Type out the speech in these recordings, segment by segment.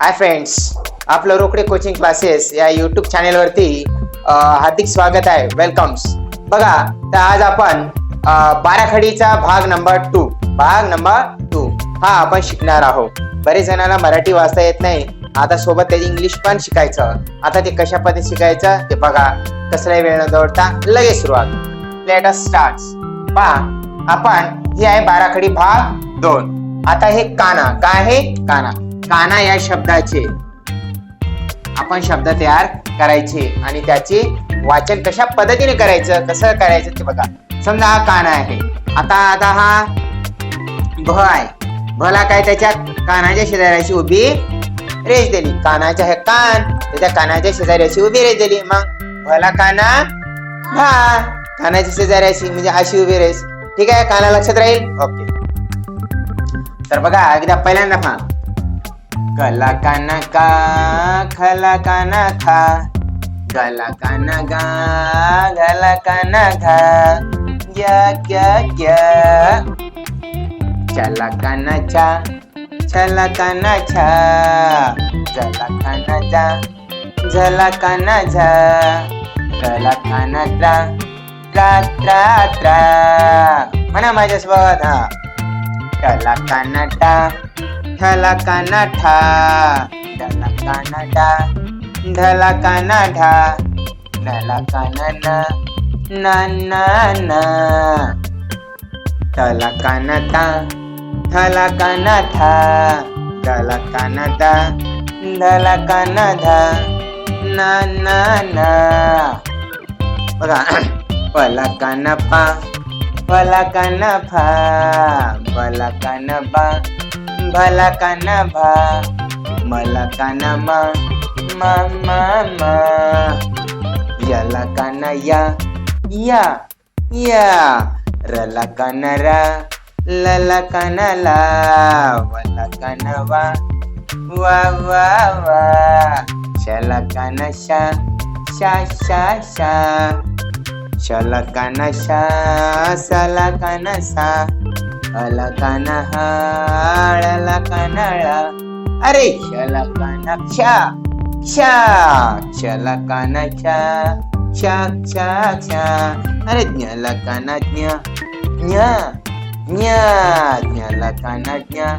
हाय friends आपलं Rokade coaching classes या YouTube चॅनेलवरती हार्दिक स्वागत आहे. वेलकम्स बघा तर आज आपण बाराखडीचा भाग नंबर टू भाग नंबर टू हा आपण शिकणार आहोत. बरेच जणांना मराठी वाचता येत नाही. आता सोबत त्याची इंग्लिश पण शिकायचं. आता ते कशा पद्धतीने शिकायचं ते बघा. कसलाही वेळ न दौडता लगेच सुरुवात. लेट अस स्टार्ट पहा आपण ही आहे बाराखडी भाग दोन. आता हे काना. काय आहे? काना. काना या शब्दाचे. आपण शब्द तयार करायचे आणि त्याचे वाचन कशा पद्धतीने करायचं कसं करायचं ते बघा. समजा हा काना आहे. आता आता हा भ आहे. भला काय त्याच्या कानाच्या शेजाऱ्याशी उभी रेस दिली. कानाच्या हे कान त्याच्या कानाच्या शेजाऱ्याशी उभी रेस दिली. मग भला काना भा. कानाच्या शेजाऱ्याशी म्हणजे अशी उभी रेस ठीक आहे? काना लक्षात राहील? ओके. तर बघा एकदा पहिल्यांदा पहा. गला काना का खला काना खा गला काना गा गला काना घा क्या क्या क्या। चला काना चा छला काना छा जला काना जा झला काना झा गला काना त्रा त्रा त्रा त्रा म्हणा माझ्यासोबत हा। टला काना टा ठला काना ठा डला काना डा ढला काना ढा नला काना ना ना ना। ना टला काना ता ठला काना ठा डला काना डा ढला काना धा ना ना ना। बघा पला काना पा पला काना फा बला काना बा भला काना भा मला काना मा मा मा मा याला काना या या या रला काना आला काना ला कानाळा अरे शला काना क्षा क्षा क्षला काना क्षा क्षा क्षा क्षा अरे ज्ञाला काना ज्ञा ज्ञा ज्ञा ज्ञाला काना ज्ञा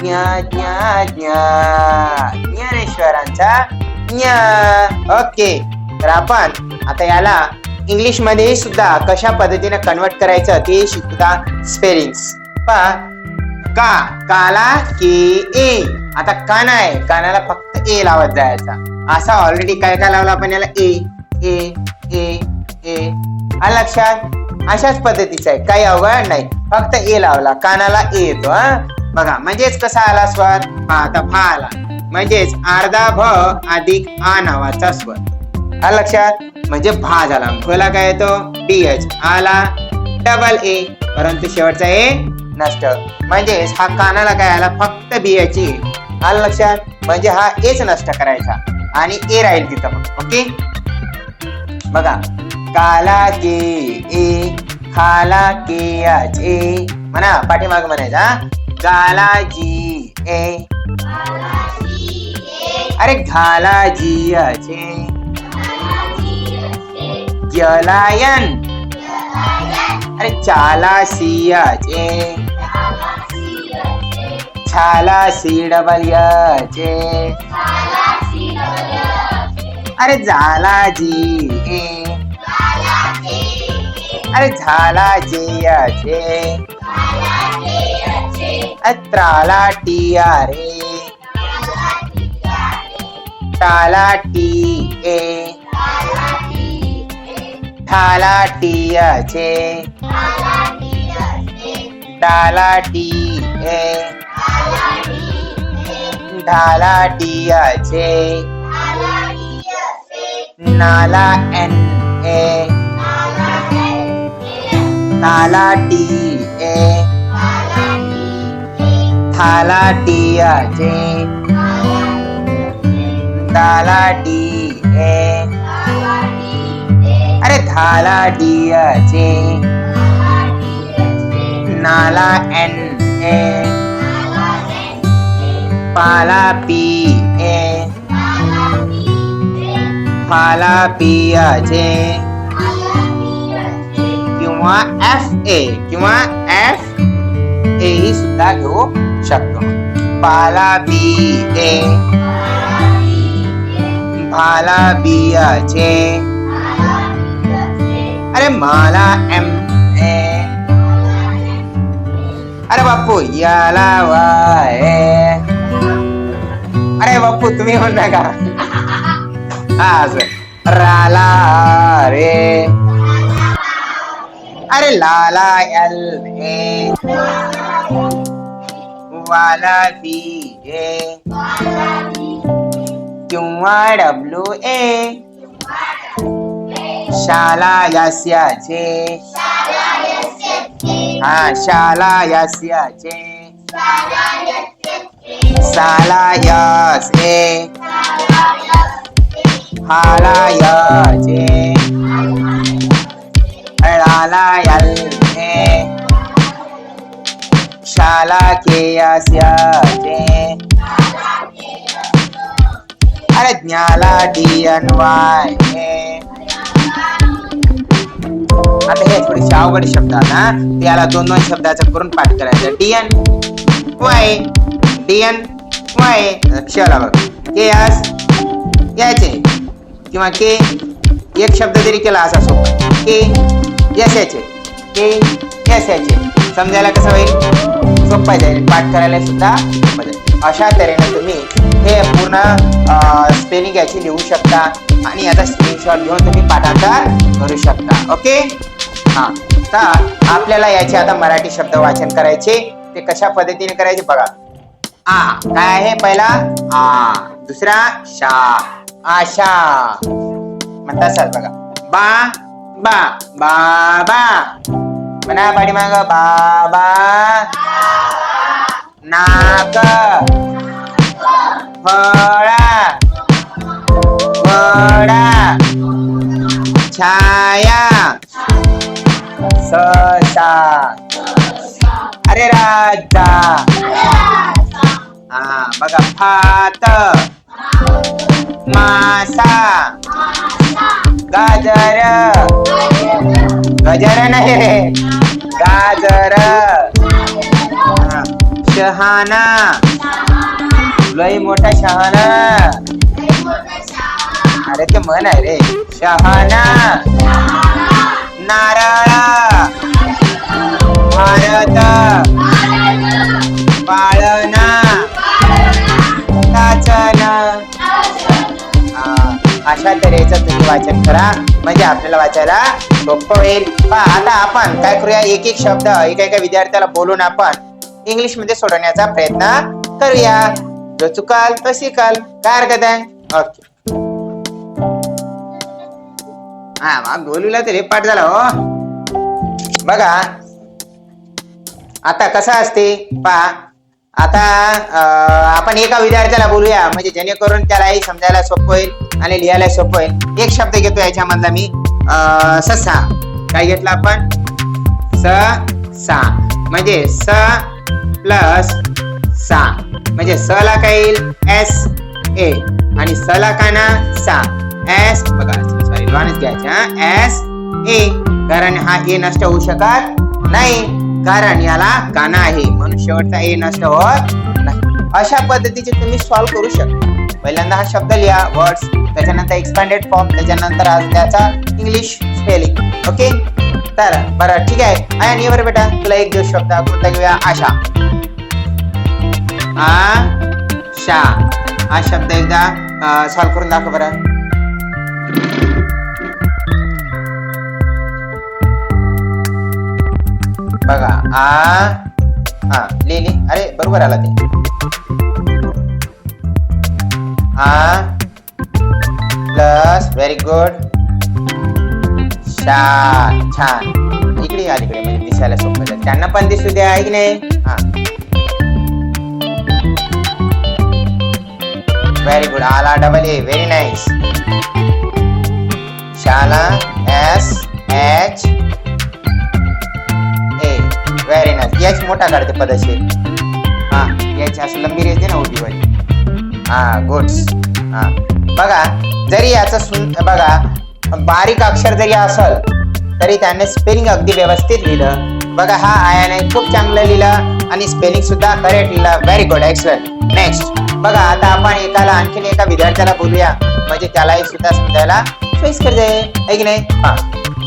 ज्ञा ज्ञा. ज्ञा ज्ञानेश्वरांचा ज्ञा. ओके तर आपण आता याला इंग्लिशमध्ये सुद्धा कशा पद्धतीने कन्वर्ट करायचं ते शिकता स्पेलिंग्स पहा का? काला के ए. आता काना आहे कानाला फक्त ए लावत जायचा. असा ऑलरेडी काय काय लावला आपण याला? ए ए ए ए. आलं लक्षात? अशाच पद्धतीचा आहे. काही अवघड नाही. फक्त ए लावला. कानाला ए येतो हा? बघा म्हणजेच कसा आला स्वर? हा आता फा आला. म्हणजेच अर्धा भ अधिक आ नावाचा स्वर. आ लक्षात? म्हणजे भा झाला. भला काय येतो? डी एच आला डबल ए परंतु शेवटचा ए नष्ट. म्हणजेच हा कानाला काय आला फक्त बी याची आलं लक्षात. म्हणजे हा एच नष्ट करायचा. आणि ए राहील तिथं मग. ओके? बघा. काला के ए. खाला के आज ए. म्हणा पाठीमाग म्हणायचा. गाला जी ए. अरे घाला जी अचे जलायन अरे चाला सियाचे छाला सी डबल याचे अरे झाला जी ए. अरे झाला जे याचे अत्राला टिया रे. टाला टी ए ठाला टियाचे डाला टी ए ढाला टियाचे नाला एन ए नाला टी ए थाला टियाचे डाला टी ए अरे धाला डियाचे नाला एन ए पाला पी ए फाला पियाचे किंवा एफ ए किंवा एफ ए ही सुद्धा घेऊ शकतो पाला बी ए भाला बियाचे अरे माला एम अरे बापू याला वाय अरे बापू तुम्ही म्हणता का आज राला रे. अरे लाला एल ए. वाला बी ए. किंवा डब्ल्यू ए. शाला यास्याचे. हा शाला यास्याचे साला यस ए हाला याचे लाला यल ए शाला के यास्याचे अरे ज्ञाला डी एन वाय ए आता हे थोडेसे अवघड शब्द आहेत त्याला याला दोन दोन शब्दाचा करून पाठ करायचं. डीएन वाय डीएन वाय क्षला बघ के आस याचे. किंवा के एक शब्द जरी केला असा सोपा के यस याचे. के यस याचे. समजायला कसं होईल? सोपं जाईल. पाठ करायला सुद्धा सोपं जाईल. अशा तऱ्हेने तुम्ही हे पूर्ण स्पेलिंग याची लिहू शकता आणि याचा स्क्रीनशॉट घेऊन तुम्ही पाठांतर करू शकता. ओके हा. तर आपल्याला याचे आता मराठी शब्द वाचन करायचे. ते कशा पद्धतीने करायचे बघा. आ. काय आहे पहिला? आ. दुसरा शा. आशा म्हणता सर बघा. बा बा. बाबा म्हणा पाठीमाग बाबा नाक फळा वडा छाया ससा अरे राजा हा बघा भात मासा गाजर. गजर नाही रे गाजर. शहाणा. लय मोठा शहाणा. अरे ते म्हण आहे रे. शहाणा. नारळा. भारत. बाळना. नाचण अशा तऱ्हेचं वाचन करा. म्हणजे आपल्याला वाचायला सोपं होईल. आता आपण काय करूया? एक एक शब्द एका एका विद्यार्थ्याला बोलून आपण इंग्लिशमध्ये सोडवण्याचा प्रयत्न करूया. जो चुकाल तो शिकाल काय हरकत आहे? ओके. हा मग बोलूला तरी पाठ झाला हो. बघा. आता कसं असते? पहा. आता आपण एका विद्यार्थ्याला बोलूया. म्हणजे जेणेकरून त्यालाही समजायला सोपं होईल. आणि लिहायला सोपं आहे. एक शब्द घेतो याच्यामधला मी. अं, ससा. काय घेतला आपण? स सा म्हणजे स प्लस सा. म्हणजे स ला काय येईल? S A. आणि स ला काय ना? सा. एस बघा सॉरी लॉनच घ्यायचा एस ए. कारण हा ए नष्ट होऊ शकत नाही. कारण याला काना आहे. म्हणून शेवटचा ए नष्ट होत नाही. अशा पद्धतीचे तुम्ही सॉल्व्ह करू शकता. पहिल्यांदा हा शब्द लिहा वर्ड्स त्याच्यानंतर एक्सपांडेड फॉर्म त्याच्यानंतर आज त्याचा इंग्लिश स्पेलिंग ओके तर बरं ठीक आहे. आणि बरं बेटा. तुला एक दिवस शब्द कोणता घेऊया. आशा. आशा. हा शब्द एकदा सॉल्व करून दाखव बरं. बघा आ हा लिहिली. अरे बरोबर आला ते. आ प्लस व्हेरी गुड छान छान. इकडे या तिकडे. म्हणजे दिसायला सोपं जाईल. त्यांना पण दिसू द्या आहे की नाही? हा. व्हेरी गुड आला डबल ए व्हेरी नाईस शाला S H A very nice H मोठा काढते पदशीर हा एच असं लंबी रेस दे ना उभी वाली हा गुड्स हा. बघा जरी याचं सुन बघा बारीक अक्षर जरी असल तरी त्याने स्पेलिंग अगदी व्यवस्थित लिहिलं. बघा हा आयाने खूप चांगलं लिहिलं आणि स्पेलिंग सुद्धा करेक्ट लिहिलं. व्हेरी गुड एक्सलंट नेक्स्ट बघा आता आपण एकाला आणखीन एका विद्यार्थ्याला बोलूया. म्हणजे त्यालाही सुद्धा समजायला सोयीस्कर जाईल आहे की नाही? हा.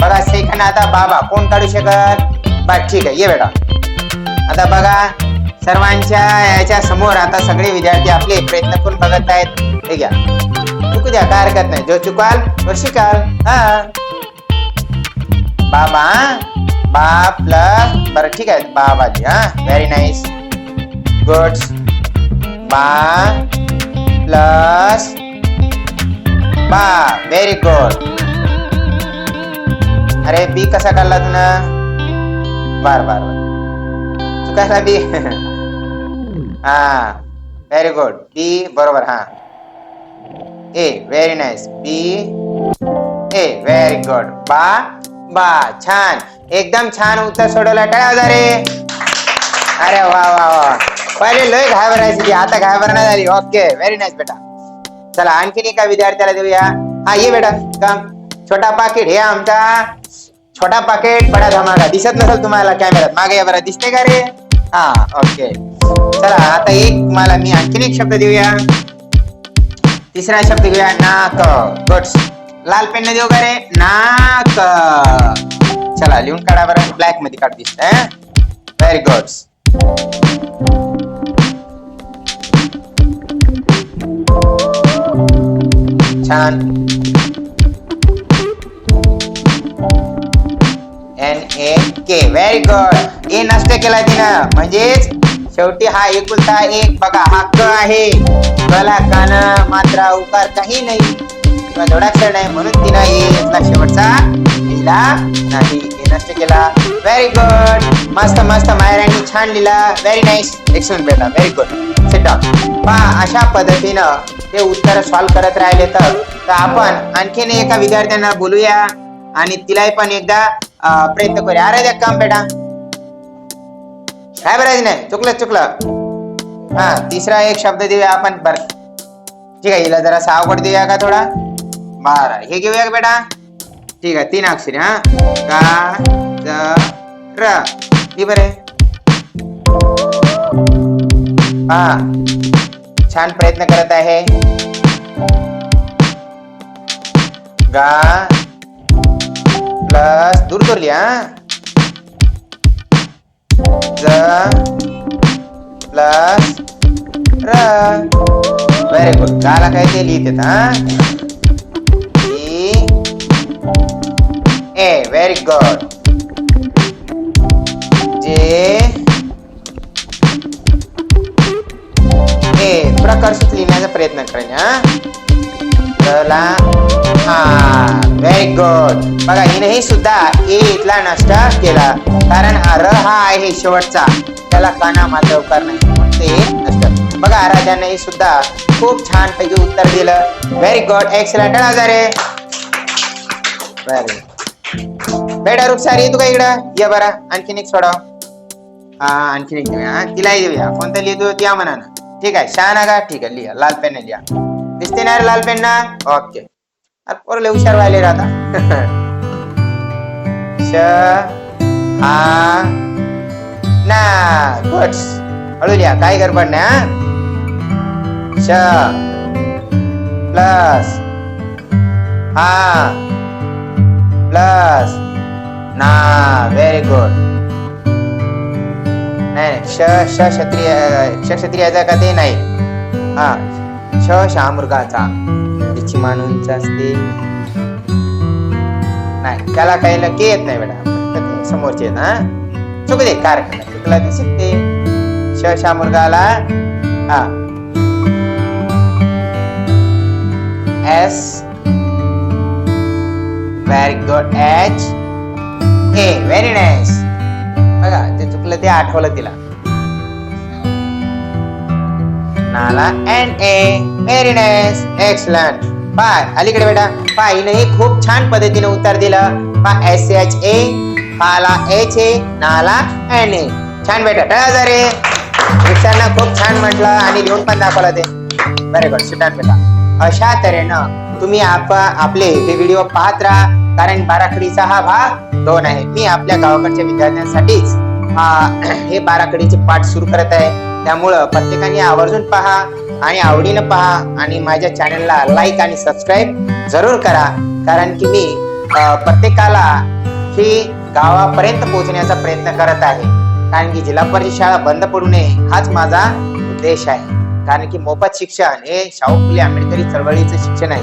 बघा सेकंड आता बाबा कोण काढू शकत बा ठीक आहे ये बेटा. आता बघा सर्वांच्या याच्या समोर आता सगळे विद्यार्थी आपले प्रयत्न करून बघत आहेत. हे घ्या. चुकू द्या काय हरकत नाही. जो चुकाल तो शिकाल. हा. बाबा बा प्लस बरं ठीक आहे. बाबाजी हा. व्हेरी नाईस गुड बा प्लस. बा. व्हेरी गुड अरे बी कसा काढला तुला? बार बार बार. चुकायला बी. हा व्हेरी गुड बी बरोबर हा. A very nice B A very good बा बा छान. एकदम छान उत्तर सोडवलं टाळ्या रे? अरे वा वा वा. पहिले लय घाबरायची ती, आता घाबरणार झाली. ओके व्हेरी नाईस बेटा. चला आणखीन एका विद्यार्थ्याला देऊया. हा ये बेटा. काम छोटा पाकिट हे आमचा छोटा पाकिट. बडा धमाका. दिसत नसेल तुम्हाला कॅमेऱ्यात मागे या बरं. दिसते का रे? हा ओके चला आता एक मला मी आणखीन एक शब्द देऊया. तिसरा शब्द घेऊया नाक. गुड्स लाल पेन देऊ का रे? नाक. चला लिहून काढा बरं. ब्लॅकमध्ये काढ दिसत व्हेरी गुड्स छान. N A K very good A नष्ट केला तिनं. म्हणजेच शेवटी हा एकुलता एक. बघा हा क आहे. कला कान मात्रा उकार काही नाही. किंवा जोडाक्षर नाही म्हणून तिनं ए यातला शेवटचा लिहिला नाही. नष्ट केला. व्हेरी गुड मस्त मस्त मायरांनी छान लिहिला. व्हेरी नाईस एक्सलंट बेटा. व्हेरी गुड सिट पहा अशा पद्धतीनं ते उत्तर सॉल्व्ह करत राहिले तर. तर आपण आणखीन एका विद्यार्थ्यांना बोलूया. आणि तिलाही पण एकदा प्रयत्न करूया. अरे द्या काम बेटा. काय बरं नाही? चुकलं चुकलं. हा तिसरा एक शब्द देऊया आपण. बर. ठीक आहे हिला जरा अवघड देऊया का थोडा? बर हे घेऊया का बेटा? ठीक आहे तीन अक्षरी हा. का ज र. ही बरे हा. छान प्रयत्न करत आहे. गा प्लस दूर दूर हा. प्लस र व्हेरी गुड गाला काय ते लिहित हा? ए व्हेरी गुड जे ए प्रकर्षित लिहिण्याचा प्रयत्न करेन हा? हा व्हेरी गुड बघा हिनेही सुद्धा ए इथला नष्ट केला. कारण र हा आहे शेवटचा. त्याला काना मात्र उकार नाही. म्हणून ते बघा राजाने सुद्धा खूप छान पैकी उत्तर दिलं. व्हेरी गुड एक्सलंट हजारे. व्हेरी बेटा रुपसारी तू का इकडं? ये बरा. आणखीन एक सोडाव. हा आणखीन एक घेऊया. हा तिलाही देऊया कोणतं लिहितो? या म्हणा ना. ठीक आहे. शहाणा का ठीक आहे. लिहा. लाल पेन लिहा. दिसते ना रे लाल पेन ना? ओके. पोरले हुशार व्हायले राहता श हा ना. गुड्स. हळू लिहा काय गडबड नाही श प्लस हा प्लस ना व्हेरी गुड नाही श श क्षत्रिय श क्षत्रियाचा का ते नाही. हा श शामृगाचा. त्याची मानूंच असते. नाही त्याला काही के येत नाही बेटा. समोरचे आहेत हा? चुक दे चुकला ते शिकते. श शामृगाला हा. S very good H A very nice बघा ते चुकलं ते आठवलं तिला. नाला N A very nice excellent पाय अलीकडे बेटा. पाय हिनेही खूप छान पद्धतीने उत्तर दिलं. पा एस एच ए पाला एच ए नाला एन ए छान बेटा. टाळा जा रे सरांना खूप छान म्हटलं आणि लिहून पण दाखवलं ते. बरे बर सुटान बेटा. अशा तऱ्हेनं तुम्ही आप आपले हे व्हिडिओ पाहत राहा कारण बाराखडीचा हा भाग दोन आहे. मी आपल्या गावाकडच्या विद्यार्थ्यांसाठीच हा हे बाराखडीचे पाठ सुरू करत आहे. त्यामुळं प्रत्येकाने आवर्जून पहा आणि आवडीनं पहा आणि माझ्या चॅनलला लाईक आणि सबस्क्राईब जरूर करा. कारण की मी प्रत्येकाला ही गावापर्यंत पोहोचण्याचा प्रयत्न करत आहे. कारण की जिल्हा परिषद शाळा बंद पडू नये हाच माझा उद्देश आहे. कारण की मोफत शिक्षण हे शाहू फुले आंबेडकरी चळवळीचं शिक्षण आहे.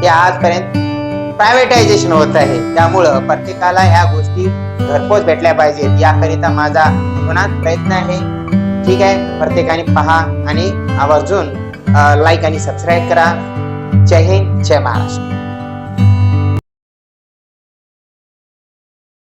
हे आजपर्यंत प्रायव्हेटायझेशन होत आहे. त्यामुळं प्रत्येकाला ह्या गोष्टी घरपोच भेटल्या पाहिजेत. याकरिता माझा मनात प्रयत्न आहे. ठीक आहे? प्रत्येकाने पहा आणि आवर्जून लाईक आणि सबस्क्राईब करा. जय हिंद जय महाराष्ट्र.